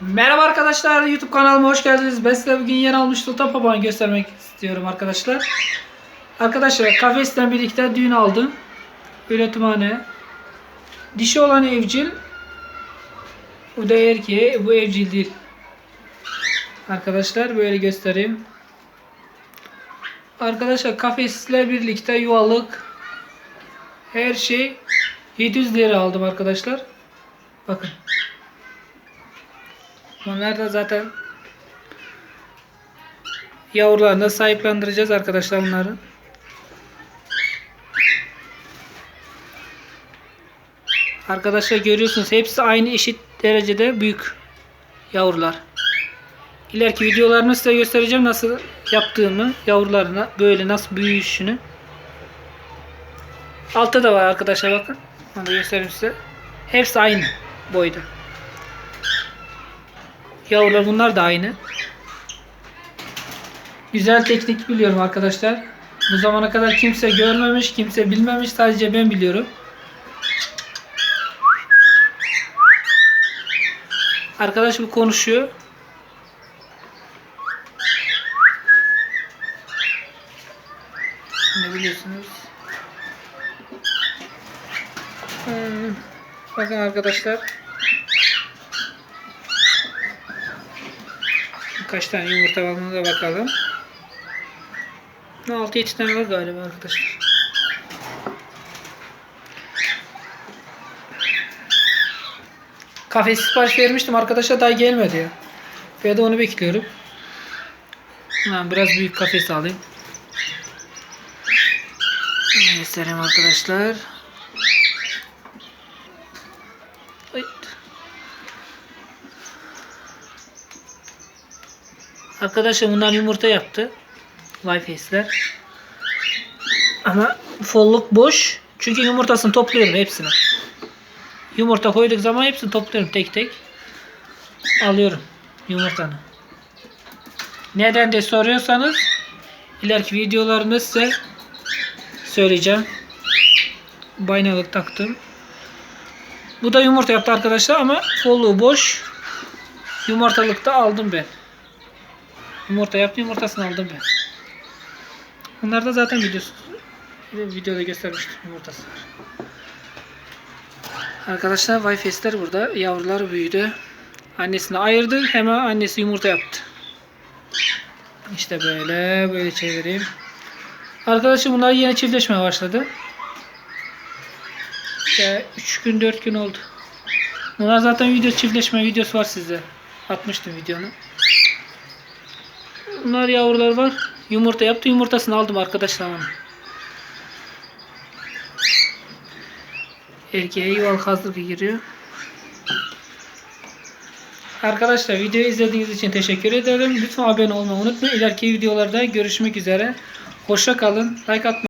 Merhaba arkadaşlar YouTube kanalıma hoş geldiniz. Ben size bugün yeni almış Sultan Papağanı göstermek istiyorum arkadaşlar. Arkadaşlar kafesten birlikte dün aldım. Üretimhane. Dişi olan evcil. Bu da erkeği. Bu evcil değil. Arkadaşlar böyle göstereyim. Arkadaşlar kafesle birlikte yuvalık her şey 700 lira aldım arkadaşlar. Bakın. Bunlar da zaten yavrularını sahiplendireceğiz arkadaşlar bunları. Arkadaşlar görüyorsunuz hepsi aynı eşit derecede büyük yavrular. İleriki videolarımı size göstereceğim nasıl yaptığımı yavrularına böyle nasıl büyüyüşünü. Altta da var arkadaşlar bakın. Onu da göstereyim size. Hepsi aynı boyda. Yavrular bunlar da aynı. Güzel teknik biliyorum arkadaşlar. Bu zamana kadar kimse görmemiş, kimse bilmemiş. Sadece ben biliyorum. Arkadaş bu konuşuyor. Ne biliyorsunuz? Hmm, bakın arkadaşlar. Kaç tane yumurta da bakalım. 6-7 tane var galiba arkadaşlar. Kafes sipariş vermiştim arkadaşa daha gelmedi ya. Ben de onu bekliyorum. Ben biraz büyük kafes alayım. Göstereyim arkadaşlar. Arkadaşlar bunlar yumurta yaptı. Wi-Fi'sler. Ama folluk boş. Çünkü yumurtasını topluyorum hepsini. Yumurta koyduk zaman hepsini topluyorum tek tek. Alıyorum yumurtanı. Neden de soruyorsanız ileriki videolarımda size söyleyeceğim. Baynalık taktım. Bu da yumurta yaptı arkadaşlar ama folluğu boş. Yumurtalıkta aldım ben. Yumurta yaptı yumurtasını aldım ben. Bunlar da zaten biliyorsunuz. Videoda göstermiştim yumurtası. Arkadaşlar Wi-Fi'ler burada. Yavrular büyüdü. Annesini ayırdı. Hemen annesi yumurta yaptı. İşte böyle. Böyle çevireyim. Arkadaşlar bunlar yeni çiftleşmeye başladı. İşte 3 gün 4 gün oldu. Bunlar zaten video çiftleşme videosu var sizde. Atmıştım videonu. Bunlar yavrular var. Yumurta yaptı. Yumurtasını aldım arkadaşlar. Erkeğe yuvalık hazırlık giriyor. Arkadaşlar videoyu izlediğiniz için teşekkür ederim. Lütfen abone olmayı unutmayın. İleriki videolarda görüşmek üzere. Hoşça kalın. Like atmayı